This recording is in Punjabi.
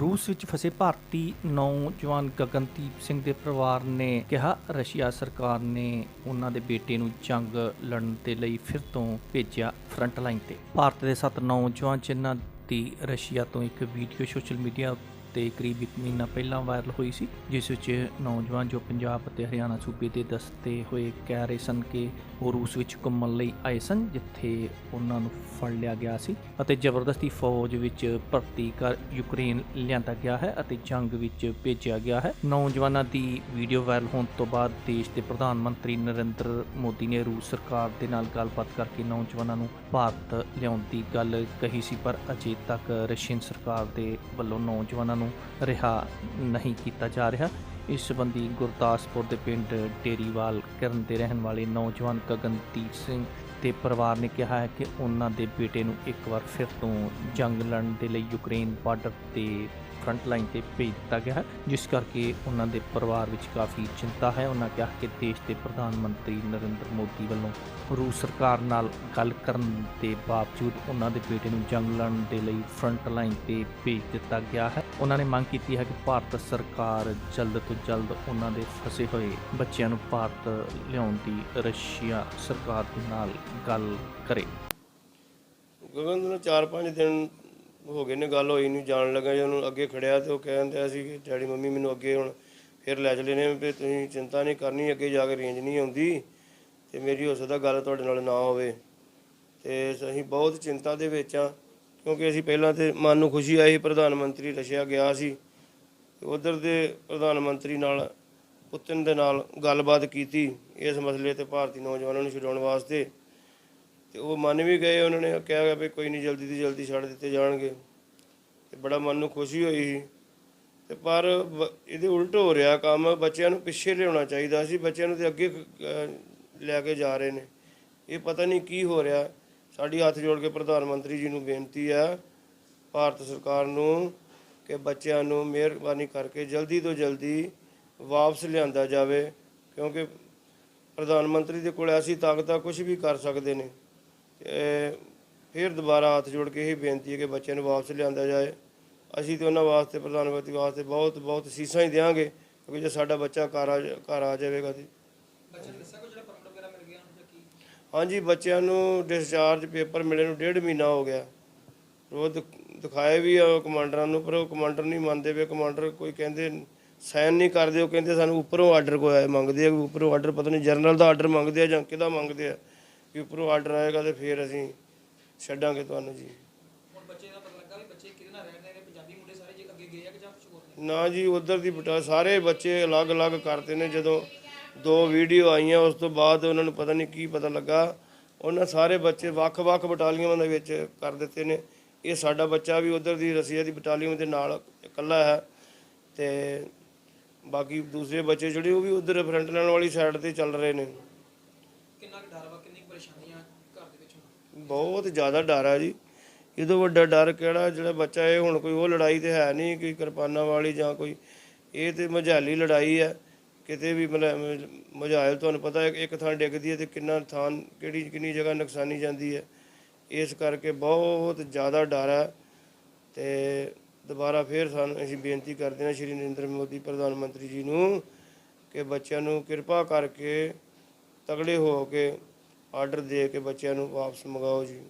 ਰੂਸ ਵਿੱਚ ਫਸੇ ਭਾਰਤੀ ਨੌਜਵਾਨ ਗਗਨਦੀਪ ਸਿੰਘ ਦੇ ਪਰਿਵਾਰ ਨੇ ਕਿਹਾ, ਰਸ਼ੀਆ ਸਰਕਾਰ ਨੇ ਉਹਨਾਂ ਦੇ ਬੇਟੇ ਨੂੰ ਜੰਗ ਲੜਨ ਦੇ ਲਈ ਫਿਰ ਤੋਂ ਭੇਜਿਆ ਫਰੰਟ ਲਾਈਨ ਤੇ। ਭਾਰਤ ਦੇ ਸੱਤ ਨੌਜਵਾਨ ਜਿਨ੍ਹਾਂ ਦੀ ਰਸ਼ੀਆ ਤੋਂ ਇੱਕ ਵੀਡੀਓ ਸੋਸ਼ਲ ਮੀਡੀਆ ਤੇ ਕਰੀਬ ਇੱਕ ਮਹੀਨਾ ਪਹਿਲਾਂ ਵਾਇਰਲ ਹੋਈ ਸੀ, ਜਿਸ ਵਿੱਚ ਨੌਜਵਾਨ ਜੋ ਪੰਜਾਬ ਅਤੇ ਹਰਿਆਣਾ ਸੂਬੇ ਦੇ ਦਸਤੇ ਹੋਏ ਕਹਿ ਰਹੇ ਸਨ ਕਿ ਉਹ ਰੂਸ ਵਿੱਚ ਘੁੰਮਣ ਲਈ ਆਏ ਸਨ, ਜਿੱਥੇ ਉਹਨਾਂ ਨੂੰ ਫੜ ਲਿਆ ਗਿਆ ਸੀ ਅਤੇ ਜ਼ਬਰਦਸਤੀ ਫੌਜ ਵਿੱਚ ਭਰਤੀ ਕਰ ਯੂਕਰੇਨ ਲਿਆਂਦਾ ਗਿਆ ਹੈ ਅਤੇ ਜੰਗ ਵਿੱਚ ਭੇਜਿਆ ਗਿਆ ਹੈ। ਨੌਜਵਾਨਾਂ ਦੀ ਵੀਡੀਓ ਵਾਇਰਲ ਹੋਣ ਤੋਂ ਬਾਅਦ ਦੇਸ਼ ਦੇ ਪ੍ਰਧਾਨ ਮੰਤਰੀ ਨਰਿੰਦਰ ਮੋਦੀ ਨੇ ਰੂਸ ਸਰਕਾਰ ਦੇ ਨਾਲ ਗੱਲਬਾਤ ਕਰਕੇ ਨੌਜਵਾਨਾਂ ਨੂੰ ਭਾਰਤ ਲਿਆਉਣ ਦੀ ਗੱਲ ਕਹੀ ਸੀ, ਪਰ ਅਜੇ ਤੱਕ ਰਸ਼ੀਅਨ ਸਰਕਾਰ ਦੇ ਵੱਲੋਂ ਨੌਜਵਾਨਾਂ ਨੂੰ ਰਿਹਾ ਨਹੀਂ ਕੀਤਾ ਜਾ ਰਿਹਾ। ਇਸ ਸਬੰਧੀ ਗੁਰਦਾਸਪੁਰ ਦੇ ਪਿੰਡ ਡੇਰੀਵਾਲ ਕਰਨ ਦੇ ਰਹਿਣ ਵਾਲੇ ਨੌਜਵਾਨ ਗਗਨਦੀਪ ਸਿੰਘ ਤੇ ਪਰਿਵਾਰ ਨੇ ਕਿਹਾ ਹੈ ਕਿ ਉਹਨਾਂ ਦੇ ਬੇਟੇ ਨੂੰ ਇੱਕ ਵਾਰ ਫਿਰ ਤੋਂ ਜੰਗ ਲੜਨ ਦੇ ਲਈ ਯੂਕਰੇਨ ਬਾਰਡਰ ਤੇ ਫਰੰਟ ਲਾਈਨ ਤੇ ਭੇਜ ਦਿੱਤਾ ਗਿਆ ਹੈ, ਜਿਸ ਕਰਕੇ ਉਹਨਾਂ ਦੇ ਪਰਿਵਾਰ ਵਿੱਚ ਕਾਫੀ ਚਿੰਤਾ ਹੈ। ਉਹਨਾਂ ਕਿਹਾ ਕਿ ਦੇਸ਼ ਦੇ ਪ੍ਰਧਾਨ ਮੰਤਰੀ ਨਰਿੰਦਰ ਮੋਦੀ ਵੱਲੋਂ ਰੂਸ ਸਰਕਾਰ ਨਾਲ ਗੱਲ ਕਰਨ ਦੇ ਬਾਵਜੂਦ ਉਹਨਾਂ ਦੇ ਬੇਟੇ ਨੂੰ ਜੰਗ ਲੜਨ ਦੇ ਲਈ ਫਰੰਟ ਲਾਈਨ ਤੇ ਭੇਜ ਦਿੱਤਾ ਗਿਆ ਹੈ। ਉਹਨਾਂ ਨੇ ਮੰਗ ਕੀਤੀ ਹੈ ਕਿ ਭਾਰਤ ਸਰਕਾਰ ਜਲਦ ਤੋਂ ਜਲਦ ਉਹਨਾਂ ਦੇ ਫਸੇ ਹੋਏ ਬੱਚਿਆਂ ਨੂੰ ਭਾਰਤ ਲਿਆਉਣ ਦੀ ਰਸ਼ੀਆ ਸਰਕਾਰ ਦੇ ਨਾਲ ਗੱਲ ਕਰੇ। ਗਗਨ ਨੂੰ 4-5 ਦਿਨ ਹੋ ਗਏ ਨੇ, ਗੱਲ ਹੋਈ ਨਹੀਂ ਜਾਣ ਲੱਗਾ ਜੇ ਉਹਨੂੰ ਅੱਗੇ ਖੜਿਆ ਤੇ ਉਹ ਕਹਿੰਦਾ ਸੀ ਕਿ ਡੈਡੀ ਮੰਮੀ ਮੈਨੂੰ ਅੱਗੇ ਹੁਣ ਫਿਰ ਲੈ ਚਲੇ ਨੇ ਵੀ ਤੁਸੀਂ ਚਿੰਤਾ ਨਹੀਂ ਕਰਨੀ, ਅੱਗੇ ਜਾ ਕੇ ਰੇਂਜ ਨਹੀਂ ਆਉਂਦੀ ਤੇ ਮੇਰੀ ਹੋ ਸਕਦਾ ਗੱਲ ਤੁਹਾਡੇ ਨਾਲ ਨਾ ਹੋਵੇ। ਤੇ ਅਸੀਂ ਬਹੁਤ ਚਿੰਤਾ ਦੇ ਵਿੱਚ ਆ, ਕਿਉਂਕਿ ਅਸੀਂ ਪਹਿਲਾਂ ਤੇ ਮਨ ਨੂੰ ਖੁਸ਼ੀ ਆਈ ਪ੍ਰਧਾਨ ਮੰਤਰੀ ਰਸ਼ਿਆ ਗਿਆ ਸੀ ਉਧਰ ਦੇ ਪ੍ਰਧਾਨ ਮੰਤਰੀ ਨਾਲ, ਪੁਤਿਨ ਦੇ ਨਾਲ ਗੱਲਬਾਤ ਕੀਤੀ ਇਸ ਮਸਲੇ ਤੇ ਭਾਰਤੀ ਨੌਜਵਾਨਾਂ ਨੂੰ ਛੁਡਾਉਣ ਵਾਸਤੇ। ਤੇ ਉਹ ਮੰਨ ਵੀ ਗਏ ਉਹਨਾਂ ਨੇ ਕਿਹਾ ਗਿਆ ਵੀ ਕੋਈ ਨਹੀਂ ਜਲਦੀ ਤੋਂ ਜਲਦੀ ਛੱਡ ਦਿੱਤੇ ਜਾਣਗੇ। ਤੇ ਬੜਾ ਮਨ ਨੂੰ ਖੁਸ਼ੀ ਹੋਈ ਸੀ। ਤੇ ਪਰ ਇਹਦੇ ਉਲਟ ਹੋ ਰਿਹਾ ਕੰਮ, ਬੱਚਿਆਂ ਨੂੰ ਪਿੱਛੇ ਲਿਆਉਣਾ ਚਾਹੀਦਾ ਸੀ, ਬੱਚਿਆਂ ਨੂੰ ਤੇ ਅੱਗੇ ਲੈ ਕੇ ਜਾ ਰਹੇ ਨੇ। ਇਹ ਪਤਾ ਨਹੀਂ ਕੀ ਹੋ ਰਿਹਾ। ਸਾਡੀ ਹੱਥ ਜੋੜ ਕੇ ਪ੍ਰਧਾਨ ਮੰਤਰੀ ਜੀ ਨੂੰ ਬੇਨਤੀ ਹੈ ਭਾਰਤ ਸਰਕਾਰ ਨੂੰ ਕਿ ਬੱਚਿਆਂ ਨੂੰ ਮਿਹਰਬਾਨੀ ਕਰਕੇ ਜਲਦੀ ਤੋਂ ਜਲਦੀ ਵਾਪਸ ਲਿਆਂਦਾ ਜਾਵੇ, ਕਿਉਂਕਿ ਪ੍ਰਧਾਨ ਮੰਤਰੀ ਦੇ ਕੋਲ ਐਸੀ ਤਾਕਤਾਂ ਆ ਕੁਝ ਵੀ ਕਰ ਸਕਦੇ ਨੇ। ਫਿਰ ਦੁਬਾਰਾ ਹੱਥ ਜੋੜ ਕੇ ਇਹ ਬੇਨਤੀ ਹੈ ਕਿ ਬੱਚਿਆਂ ਨੂੰ ਵਾਪਸ ਲਿਆਂਦਾ ਜਾਏ। ਅਸੀਂ ਤੇ ਉਹਨਾਂ ਵਾਸਤੇ ਪ੍ਰਧਾਨ ਮੰਤਰੀ ਵਾਸਤੇ ਬਹੁਤ ਬਹੁਤ ਸੀਸਾਂ ਹੀ ਦੇਵਾਂਗੇ ਕਿਉਂਕਿ ਜੇ ਸਾਡਾ ਬੱਚਾ ਘਰ ਆ ਜਾ- ਘਰ ਆ ਜਾਵੇਗਾ ਤੇ। ਹਾਂਜੀ ਬੱਚਿਆਂ ਨੂੰ ਡਿਸਚਾਰਜ ਪੇਪਰ ਮਿਲੇ ਨੂੰ ਡੇਢ ਮਹੀਨਾ ਹੋ ਗਿਆ। ਉਹ ਦਿਖ- ਦਿਖਾਏ ਵੀ ਆ ਕਮਾਂਡਰਾਂ ਨੂੰ ਪਰ ਉਹ ਕਮਾਂਡਰ ਨਹੀਂ ਮੰਨਦੇ ਵੇ ਕਮਾਂਡਰ ਕੋਈ ਕਹਿੰਦੇ ਸਾਈਨ ਨਹੀਂ ਕਰਦੇ ਉਹ ਕਹਿੰਦੇ ਸਾਨੂੰ ਉੱਪਰੋਂ ਆਰਡਰ ਕੋਈ ਆਇਆ ਮੰਗਦੇ ਆ ਉੱਪਰੋਂ ਆਰਡਰ ਪਤਾ ਨਹੀਂ ਜਨਰਲ ਦਾ ਆਰਡਰ ਮੰਗਦੇ ਆ ਜਾਂ ਕਿਹਦਾ ਮੰਗਦੇ ਆ। ਕਿ ਉੱਪਰੋਂ ਆਰਡਰ ਆਏਗਾ ਤੇ ਫਿਰ ਅਸੀਂ ਛੱਡਾਂਗੇ ਤੁਹਾਨੂੰ ਜੀ। ਹੁਣ ਬੱਚੇ ਦਾ ਪਤਾ ਲੱਗਾ ਵੀ ਬੱਚੇ ਕਿਹਦੇ ਨਾਲ ਰਹਿੰਦੇ ਨੇ ਪੰਜਾਬੀ ਮੁੰਡੇ ਸਾਰੇ ਜੇ ਅੱਗੇ ਗਏ ਆ ਕਿ ਜਾਂ ਕੁਝ ਹੋਰ ਨੇ? ਨਾ ਜੀ ਉਧਰ ਦੀ ਬਟਾ ਸਾਰੇ ਬੱਚੇ ਅਲੱਗ-ਅਲੱਗ ਕਰਤੇ ਨੇ। ਜਦੋਂ ਦੋ ਵੀਡੀਓ ਆਈਆਂ ਉਸ ਤੋਂ ਬਾਅਦ ਉਹਨਾਂ ਨੂੰ ਪਤਾ ਨਹੀਂ ਕੀ ਪਤਾ ਲੱਗਾ। ਉਹਨਾਂ ਸਾਰੇ ਬੱਚੇ ਵੱਖ-ਵੱਖ ਬਟਾਲੀਅਨਾਂ ਦੇ ਵਿੱਚ ਕਰ ਦਿੱਤੇ ਨੇ। ਇਹ ਸਾਡਾ ਬੱਚਾ ਵੀ ਉਧਰ ਦੀ ਰਸੀਆ ਦੀ ਬਟਾਲੀਅਨ ਦੇ ਨਾਲ ਇਕੱਲਾ ਹੈ ਤੇ ਬਾਕੀ ਦੂਸਰੇ ਬੱਚੇ ਜਿਹੜੇ ਉਹ ਵੀ ਉਧਰ ਫਰੰਟ ਲਾਈਨ ਵਾਲੀ ਸਾਈਡ ਤੇ ਚੱਲ ਰਹੇ ਨੇ ਕਿੰਨਾ ਕੁ ਡਰ ਵਾ ਕਿੰਨੀ ਕੁ ਪਰੇਸ਼ਾਨੀਆਂ ਘਰ ਦੇ ਵਿੱਚ ਹੁਣ ਬਹੁਤ ਜ਼ਿਆਦਾ ਡਰ ਹੈ ਜੀ। ਇਹ ਤੋਂ ਵੱਡਾ ਡਰ ਕਿਹੜਾ ਜਿਹੜਾ ਬੱਚਾ ਇਹ ਹੁਣ ਕੋਈ ਉਹ ਲੜਾਈ ਤੇ ਹੈ ਨਹੀਂ, ਕੋਈ ਕਿਰਪਾਨਾਂ ਵਾਲੀ ਜਾਂ ਕੋਈ ਇਹ ਤੇ ਮਝਾਲੀ ਲੜਾਈ ਹੈ ਕਿਤੇ ਵੀ ਮਤਲਬ ਮਝਾਇਲ ਤੁਹਾਨੂੰ ਪਤਾ ਹੈ, ਇੱਕ ਥਾਂ ਡਿੱਗਦੀ ਹੈ ਤੇ ਕਿੰਨਾ ਥਾਂ ਕਿਹੜੀ ਕਿੰਨੀ ਜਗ੍ਹਾ ਨੁਕਸਾਨੀ ਜਾਂਦੀ ਹੈ। ਇਸ ਕਰਕੇ ਬਹੁਤ ਜ਼ਿਆਦਾ ਡਰ ਹੈ ਤੇ ਦੁਬਾਰਾ ਫੇਰ ਸਾਨੂੰ ਅਸੀਂ ਬੇਨਤੀ ਕਰਦੇ ਹਾਂ ਸ਼੍ਰੀ ਨਰਿੰਦਰ ਮੋਦੀ ਪ੍ਰਧਾਨ ਮੰਤਰੀ ਜੀ ਨੂੰ ਕਿ ਬੱਚਿਆਂ ਨੂੰ ਕਿਰਪਾ ਕਰਕੇ ਤਗੜੇ ਹੋ ਕੇ ਆਰਡਰ ਦੇ ਕੇ ਬੱਚਿਆਂ ਨੂੰ ਵਾਪਸ ਮੰਗਾਓ ਜੀ।